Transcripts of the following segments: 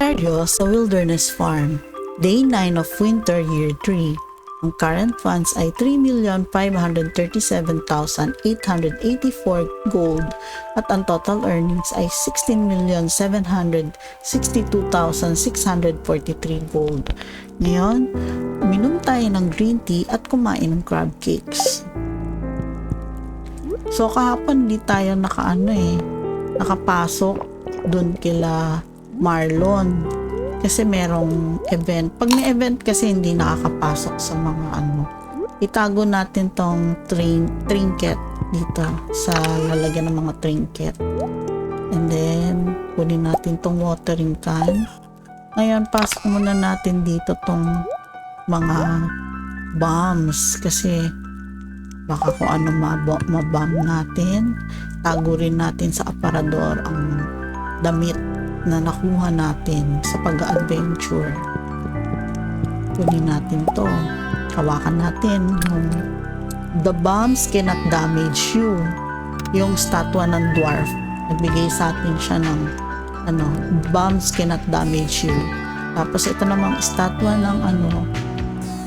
Ontario sa Wilderness Farm. Day 9 of Winter Year 3. Ang current funds ay 3,537,884 gold at ang total earnings ay 16,762,643 gold. Ngayon, minom tayo ng green tea at kumain ng crab cakes. So kahapon di tayo nakaano eh, nakapasok dun kila Marlon kasi merong event. Pag may event kasi hindi nakakapasok sa mga ano. Itago natin tong trin trinket dito sa lalagyan ng mga trinket. And then, kunin natin tong watering can. Ngayon, pasok muna natin dito tong mga bombs kasi baka kung ano mab- mabomb natin. Tago rin natin sa aparador ang damit na nakuha natin sa pag-adventure. Kunin natin to. Hawakan natin yung The bombs cannot damage you. Yung statwa ng dwarf. Nagbigay sa atin siya ng ano, bombs cannot damage you. Tapos ito namang statwa ng ano,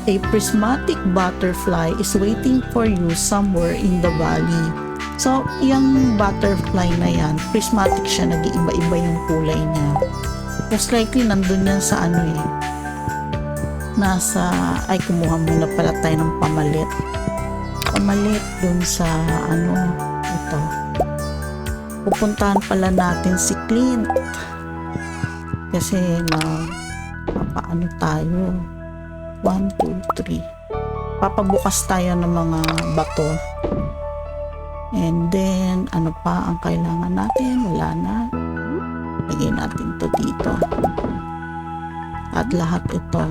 a prismatic butterfly is waiting for you somewhere in the valley. So, yung butterfly na yan, prismatic siya, nag-iiba-iba yung kulay niya. Most likely, nandun yan sa ano eh. Nasa, ay kumuha muna pala tayo ng pamalit. Pamalit dun sa ano, ito. Pupuntahan pala natin si Clint. Kasi ma, papaano tayo. 1, 2, 3. Papabukas tayo ng mga bato. And then, ano pa ang kailangan natin? Wala na. Lagay natin to dito. At lahat ito.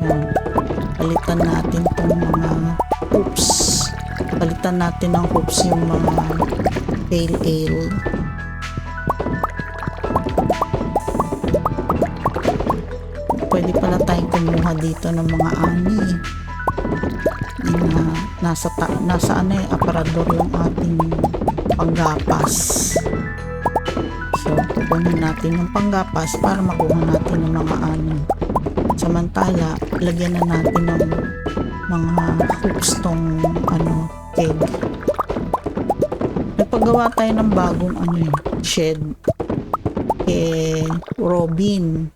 Yan. Palitan natin tong mga hoops. Palitan natin ng hoops yung mga pale ale. Pwede pala tayong kumuha dito ng mga ani na nasa ta, nasa ano eh, aparador yung ating panggapas. So, kukunin natin yung panggapas para makuha natin yung mga ano. Samantala, lagyan na natin ng mga hooks tong ano, egg. Nagpagawa tayo ng bagong ano eh, shed kay Robin.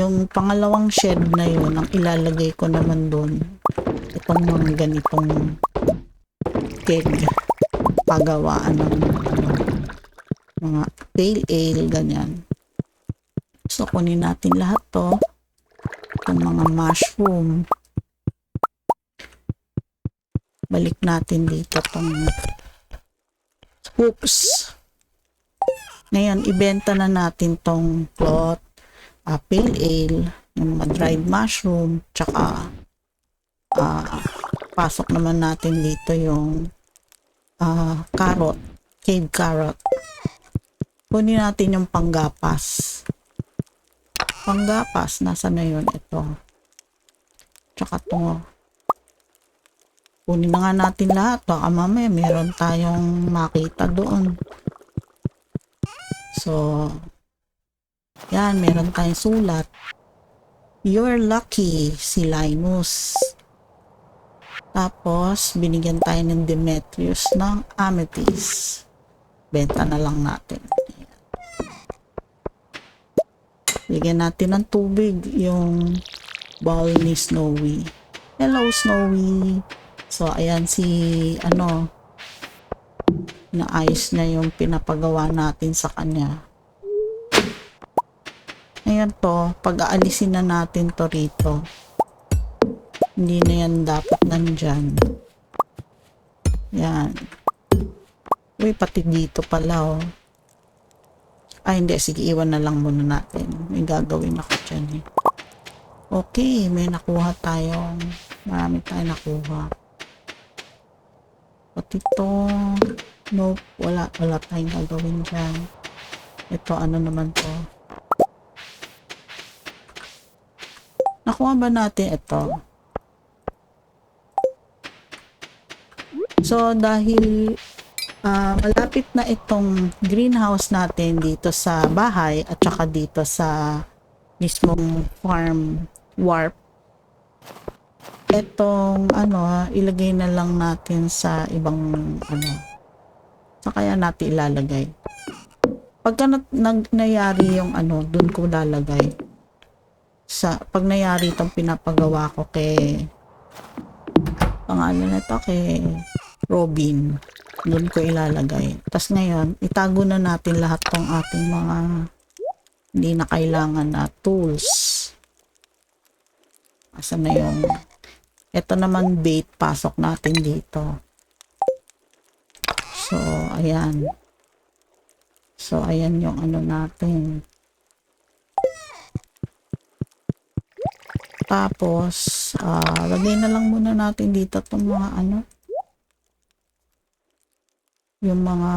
Yung pangalawang shed na yun, ang ilalagay ko naman doon, itong mga ganitong keg pagawaan ng ano, mga pale ale ganyan. So kunin natin lahat to itong mga mushroom. Balik natin dito tong oops ngayon ibenta na natin tong cloth uh, pale ale yung mga dried mushroom tsaka ah, pasok naman natin dito yung ah, carrot, cave carrot. Kunin natin yung panggapas. Panggapas, nasa na yun? Ito. Tsaka to. Kunin na nga natin lahat. Baka mamaya meron tayong makita doon. So, yan, meron tayong sulat. You're lucky, si Linus. Tapos, binigyan tayo ng Demetrius ng amethyst. Benta na lang natin. Bigyan natin ng tubig yung bowl ni Snowy. Hello, Snowy. So, ayan si, ano, naayos na yung pinapagawa natin sa kanya. Ngayon to, pag-aalisin na natin to rito. Hindi na yan dapat nandyan. Yan. Uy, pati dito pala, oh. Ay, hindi. Sige, iwan na lang muna natin. May gagawin ako dyan, eh. Okay, may nakuha tayong marami tayong nakuha. Pati ito, nope, wala, wala tayong gagawin dyan. Ito, ano naman to? Nakuha ba natin ito? So, dahil Ah, malapit na itong greenhouse natin dito sa bahay at saka dito sa mismong farm warp. Etong ano, ilagay na lang natin sa ibang ano. Sa kaya natin ilalagay. Pagka na, nag, nayari yung ano, dun ko lalagay. Sa pag nayari itong pinapagawa ko kay pangalan na to kay Robin doon ko ilalagay. Tapos ngayon, itago na natin lahat ng ating mga hindi na kailangan na tools. Asan na yung ito naman bait, pasok natin dito. So, ayan. So, ayan yung ano natin. Tapos, ah lagay na lang muna natin dito itong mga ano, yung mga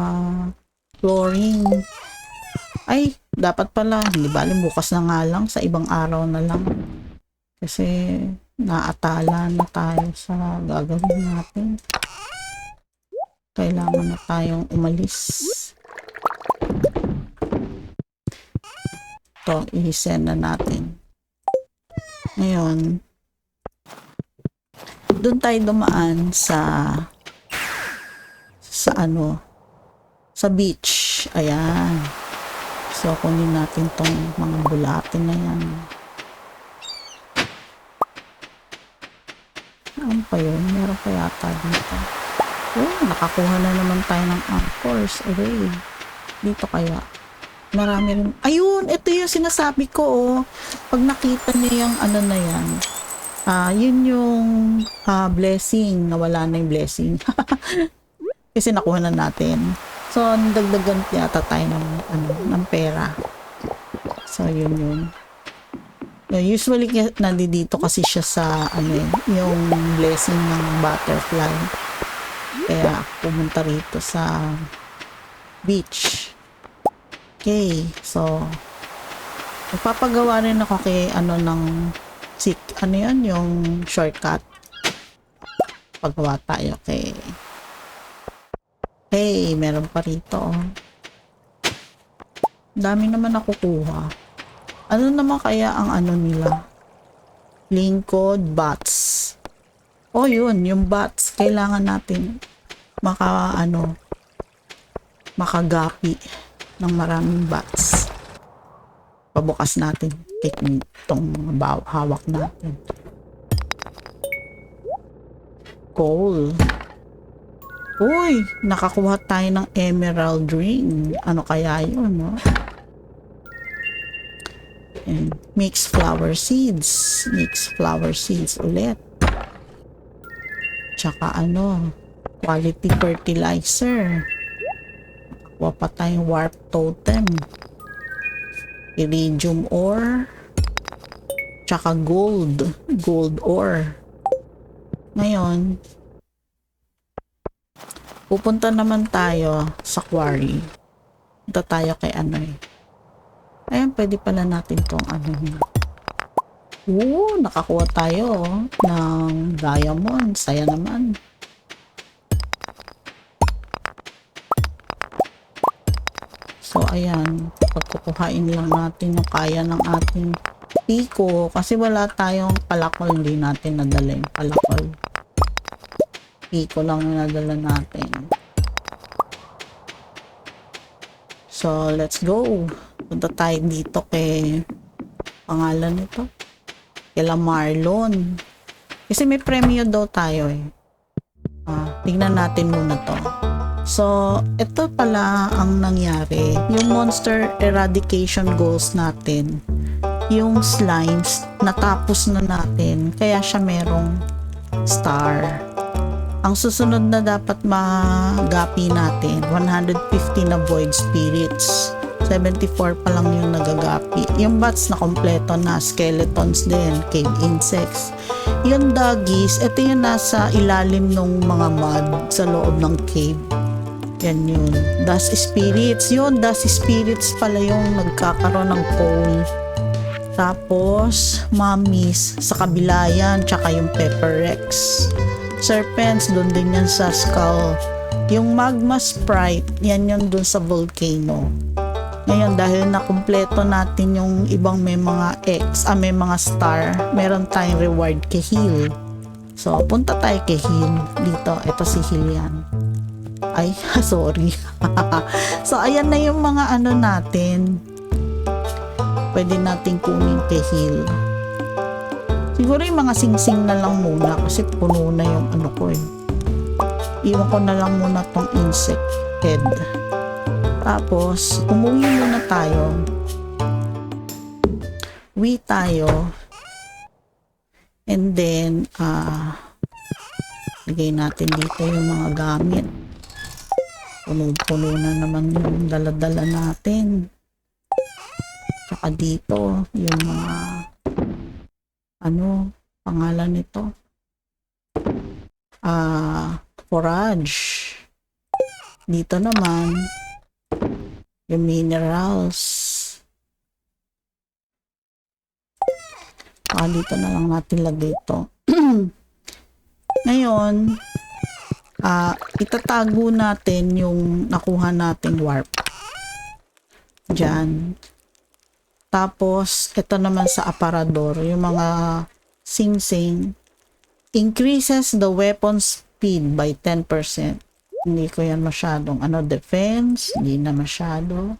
flooring. Ay, dapat pala, hindi bali bukas na nga lang, sa ibang araw na lang. Kasi naatala na tayo sa gagawin natin. Kailangan na tayong umalis. To, i-send na natin. Ngayon, doon tayo dumaan sa sa ano sa beach. Ayan. So kunin natin tong mga bulatin na yan. Ano pa yun? Meron pa yata dito. Oh nakakuha na naman tayo ng anchors. Array dito kaya. Marami rin. Ayun ito yung sinasabi ko oh. Pag nakita niyo yung ano na yan ah yun yung ah, blessing. Nawala na yung blessing kasi nakuha na natin. So, dagdagan yata tayo ng, ano, ng pera. So, yun yun. Usually, nandito kasi siya sa, ano yun, yung blessing ng butterfly. Kaya, pumunta rito sa beach. Okay, so, magpapagawa rin ako kay, ano, ng, sik, ano yun, yung shortcut. Pagawa tayo kay, Hey, meron pa rito. oh. Dami naman nakukuha. Ano naman kaya ang ano nila? Link code bots. Oh, yun. Yung bots. Kailangan natin maka, ano, makagapi ng maraming bots. Pabukas natin. Itong hawak natin. Coal. Uy, nakakuha tayo ng emerald ring. Ano kaya yun, no? And mix flower seeds. Mix flower seeds ulit. Tsaka ano, quality fertilizer. Nakakuha pa tayong warp totem. Iridium ore. Tsaka gold. Gold ore. Ngayon, pupunta naman tayo sa quarry. Punta tayo kay ano eh. Ayan, pwede pala natin tong ano. Oo, nakakuha tayo oh, ng diamond. Saya naman. So, ayan. Pagkukuhain lang natin yung kaya ng ating piko. Kasi wala tayong palakol. Hindi natin nadala yung palakol. Piko lang yung nadala natin. So, let's go. Punta tayo dito kay pangalan nito. Kila Marlon. Kasi may premyo daw tayo eh. Ah, tignan natin muna to. So, ito pala ang nangyari. Yung monster eradication goals natin, yung slimes, natapos na natin. Kaya siya merong star. Ang susunod na dapat magapi natin, 150 na void spirits. 74 pa lang yung nagagapi. Yung bats na kompleto na, skeletons din, cave insects. Yung doggies, ito yung nasa ilalim ng mga mud sa loob ng cave. Yan yun. Dust spirits. Yun, dust spirits pala yung nagkakaroon ng coal. Tapos, mummies sa kabila yan, tsaka yung pepper rex. Serpents, doon din yan sa skull Yung magma sprite, yan yun dun sa volcano. Ngayon, dahil nakumpleto natin yung ibang may mga X, ah, may mga star, meron tayong reward kay Heal. So, punta tayo kay Heal. Dito, ito si Heal yan. Ay, sorry. so, ayan na yung mga ano natin. Pwede natin kunin kay Heal. Siguro yung mga singsing na lang muna kasi puno na yung ano ko eh. Iwan ko na lang muna tong insect head. Tapos, umuwi muna tayo. Uwi tayo. And then, ah, lagay natin dito yung mga gamit. Puno-puno na naman yung dala-dala natin. Tsaka dito, yung mga ano, pangalan nito? Ah, forage. Dito naman, yung minerals. Ah, dito na lang natin lagay ito. Ngayon, ah, itatago natin yung nakuha nating warp. Diyan. Tapos, ito naman sa aparador, yung mga sing-sing, increases the weapon speed by 10%. Hindi ko yan masyadong, ano, defense, hindi na masyado.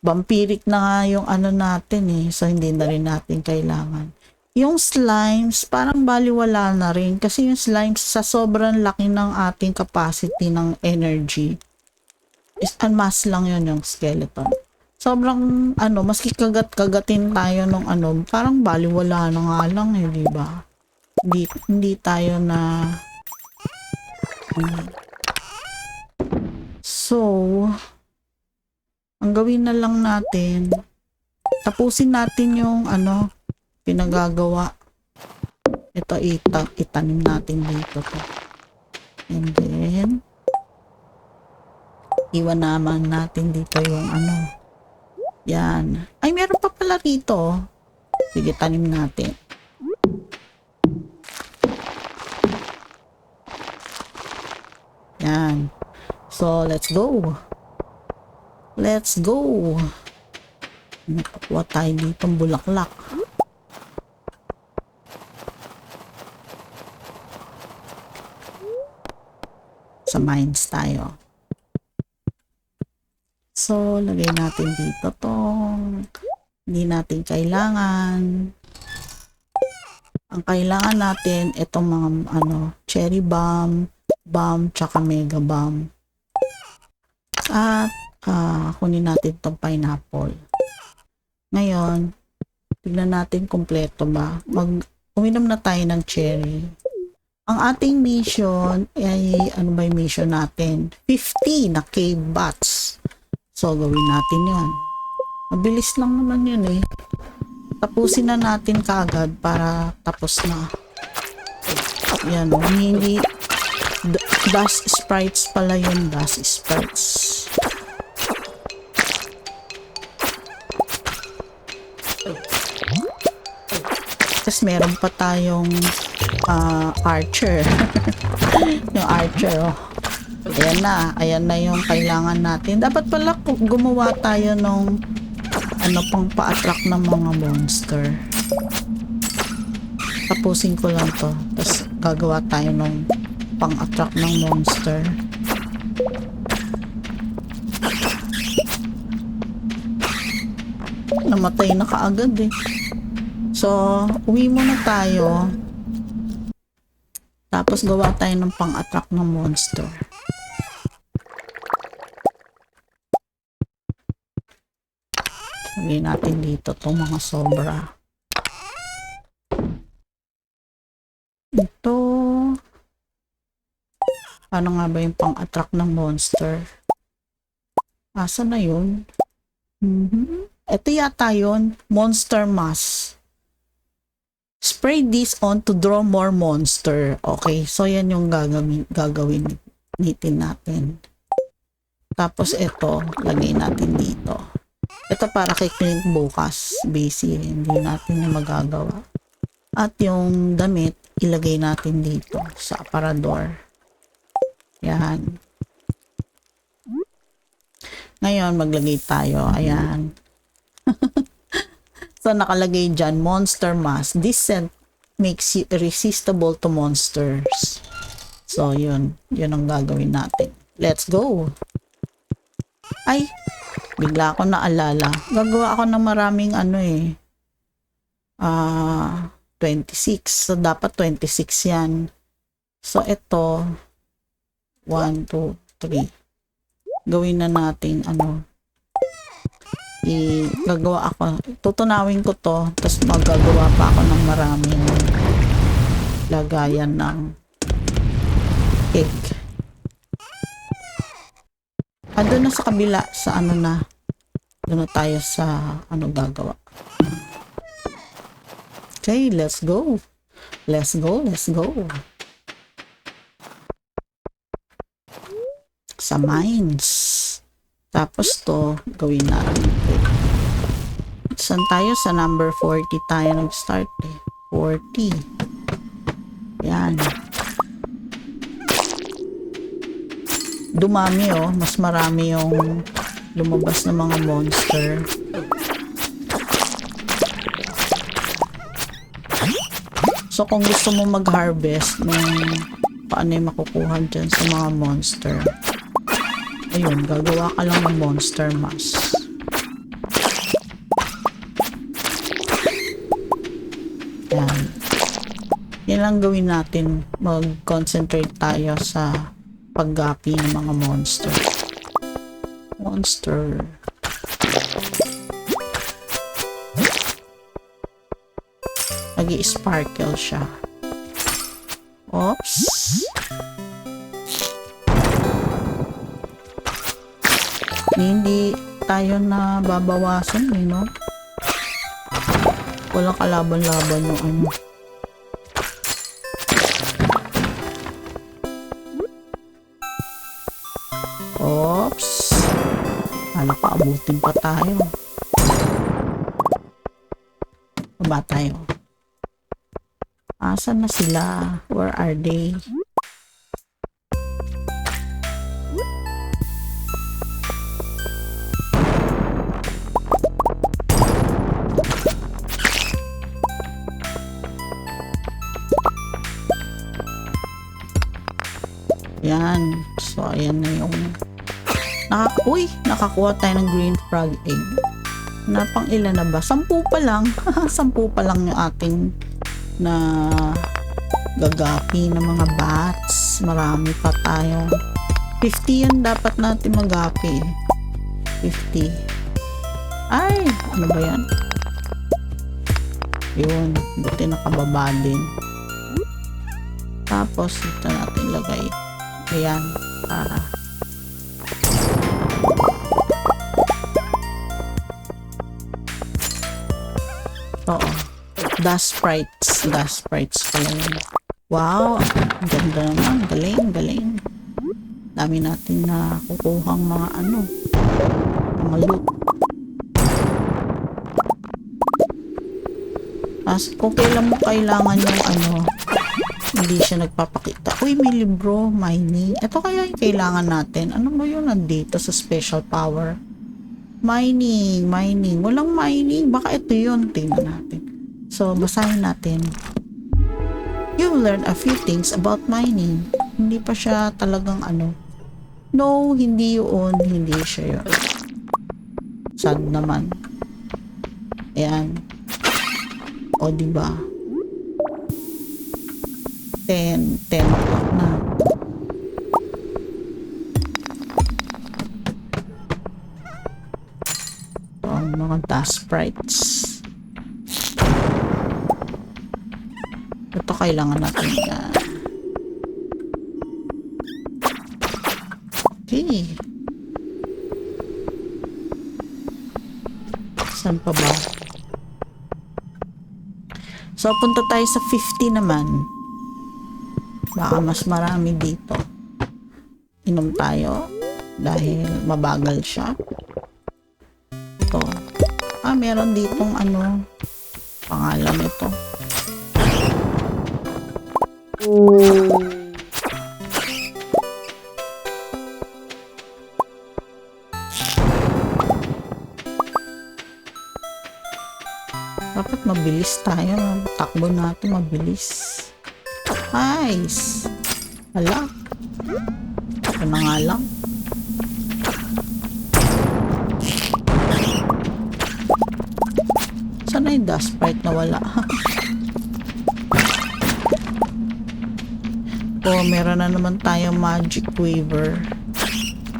Vampiric na nga yung ano natin eh, so hindi na rin natin kailangan. Yung slimes, parang baliwala na rin kasi yung slimes sa sobrang laki ng ating capacity ng energy is unmask lang yun yung skeleton sobrang ano, maski kagat-kagatin tayo nung ano, parang baliwala na nga lang eh, di ba? Hindi, hindi tayo na Hmm. So, ang gawin na lang natin, tapusin natin yung ano, pinagagawa. Ito, ita, itanim natin dito to. And then, iwan naman natin dito yung ano, yan. Ay, meron pa pala rito. Sige, tanim natin. Yan. So, let's go. Let's go. Nakakuha tayo dito bulaklak. Sa mines tayo. So, lagay natin dito tong hindi natin kailangan. Ang kailangan natin, itong mga ano, cherry bomb, bomb, tsaka mega bomb. At, ah, kunin natin itong pineapple. Ngayon, tignan natin kompleto ba. Mag, uminom na tayo ng cherry. Ang ating mission ay, ano ba yung mission natin? 50 na bats. So, gawin natin yon. Mabilis lang naman yun eh. Tapusin na natin kaagad para tapos na. Yan, hindi dust sprites pala yun, dust sprites. Tapos meron pa tayong ah, archer. yung archer, oh. Ayan na, ayan na yung kailangan natin. Dapat pala gu- gumawa tayo nung ano pang pa-attract ng mga monster. Tapusin ko lang to. Tapos gagawa tayo nung pang-attract ng monster. Namatay na kaagad eh. So, uwi muna tayo. Tapos gawa tayo ng pang-attract ng monster. Lagay natin dito itong mga sobra. Ito. Paano nga ba yung pang-attract ng monster? Asa na yun? Mhm. Ito yata yun. Monster Mass. Spray this on to draw more monster. Okay, so yan yung gagawin, gagawin nitin natin. Tapos ito, lagay natin dito. Ito para kay Clint bukas. Busy, hindi natin yung magagawa. At yung damit, ilagay natin dito sa aparador. Yan. Ngayon, maglagay tayo. Ayan. so, nakalagay dyan, Monster Mask. This scent makes you irresistible to monsters. So, yun. Yun ang gagawin natin. Let's go! Ay! Bigla ako naalala. Gagawa ako ng maraming ano eh. Ah... 26. So, dapat 26 yan. So, ito, 1, 2, 3. Gawin na natin, ano, i gagawa ako. Tutunawin ko to, tapos magagawa pa ako ng maraming lagayan ng egg. Ah, na sa kabila, sa ano na, doon na tayo sa, ano gagawa. Okay, let's go. Let's go, let's go. Sa mines. Tapos to, gawin natin. Saan tayo? Sa number 40 tayo nag-start eh. 40. Yan. Dumami oh. Mas marami yung lumabas na mga monster. So, kung gusto mo mag-harvest ng paano yung makukuha dyan sa mga monster. Ayun, gagawa ka lang ng monster mask. Yan. Yan lang gawin natin. Mag-concentrate tayo sa paggapi ng mga monster. Monster. nag sparkle siya. Oops. Hindi tayo na babawasan eh, no? Walang kalaban-laban yung ano. Abutin pa tayo. Baba tayo. Asan na sila? Where are they? Uy! Nakakuha tayo ng green frog egg. Na pang ilan na ba? Sampu pa lang. Sampu pa lang yung ating na gagapi ng mga bats. Marami pa tayo. 50 yan dapat natin magapi. 50. Ay! Ano ba yan? Yun. Buti nakababa din. Tapos, ito natin lagay. Ayan. Para. Dust sprites. Dust sprites pala yun. Wow! Ganda naman. Galing, galing. Dami natin na kukuhang mga ano. Mga loot. As, kung kailan mo kailangan yung ano, hindi siya nagpapakita. Uy, may libro, mining. Ito kaya yung kailangan natin. Ano ba yun nandito sa special power? Mining, mining. Walang mining. Baka ito yun. Tingnan natin. So, basahin natin. You learn a few things about mining. Hindi pa siya talagang ano. No, hindi yun. Hindi siya yun. Sad naman. Ayan. O, diba? 10, 10 o'clock na. Ang mga dust sprites. Ito kailangan natin yan. Okay. Saan pa ba? So, punta tayo sa 50 naman. Baka mas marami dito. Inom tayo dahil mabagal siya. Ito. Ah, meron ditong ano, pangalan ito. Dapat mabilis tayo. Takbo natin mabilis. Nice. Hala. Ito na nga lang. Sana yung dust sprite na wala. oh, meron na naman tayong magic waver.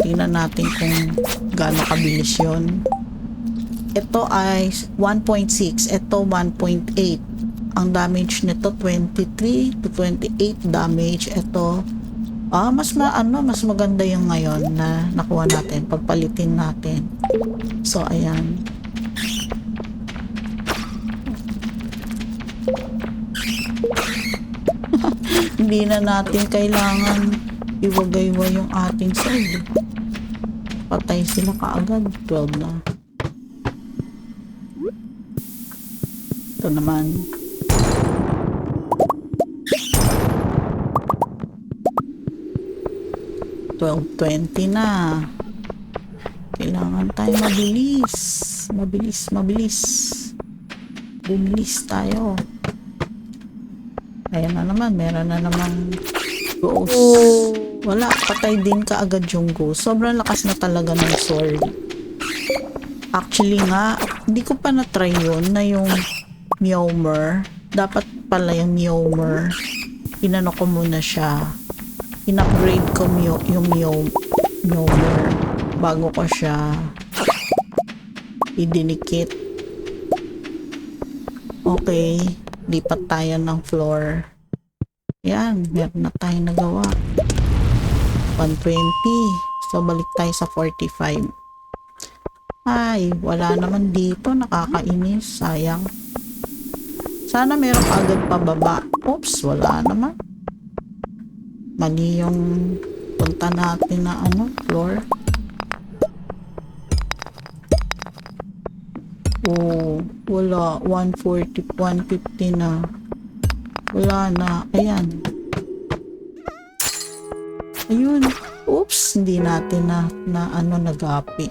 Tingnan natin kung gaano kabilis yon. Ito ay 1.6. Ito 1.8. Ang damage nito 23 to 28 damage. Ito Ah, mas ma ano, mas maganda yung ngayon na nakuha natin, pagpalitin natin. So, ayan. Hindi na natin kailangan iwagay-wa yung ating sword. Patay sila kaagad. 12 na. Ito naman. Twelve twenty na. Kailangan tayo mabilis. Mabilis, mabilis. Bumilis tayo. Ayan na naman, meron na naman ghost. Wala, patay din kaagad yung ghost. Sobrang lakas na talaga ng sword. Actually nga, hindi ko pa na-try yun na yung Mjolnir. Dapat pala yung Mjolnir. Inano ko muna siya. In-upgrade ko Mjo- yung Mjol- Mjolnir bago ko siya idinikit. Okay, lipat tayo ng floor. Yan, meron na tayong nagawa. 120. So, balik tayo sa 45. Ay, wala naman dito. Nakakainis. Sayang. Sana meron agad pababa. Oops, wala naman. Mali yung punta natin na ano, floor. Oh, wala. 140, 150 na. Wala na. Ayan. Ayun. Oops, hindi natin na, na ano, nagapi.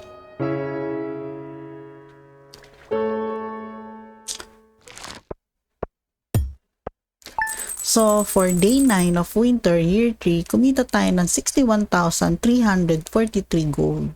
So, for day 9 of winter, year 3, kumita tayo ng 61,343 gold.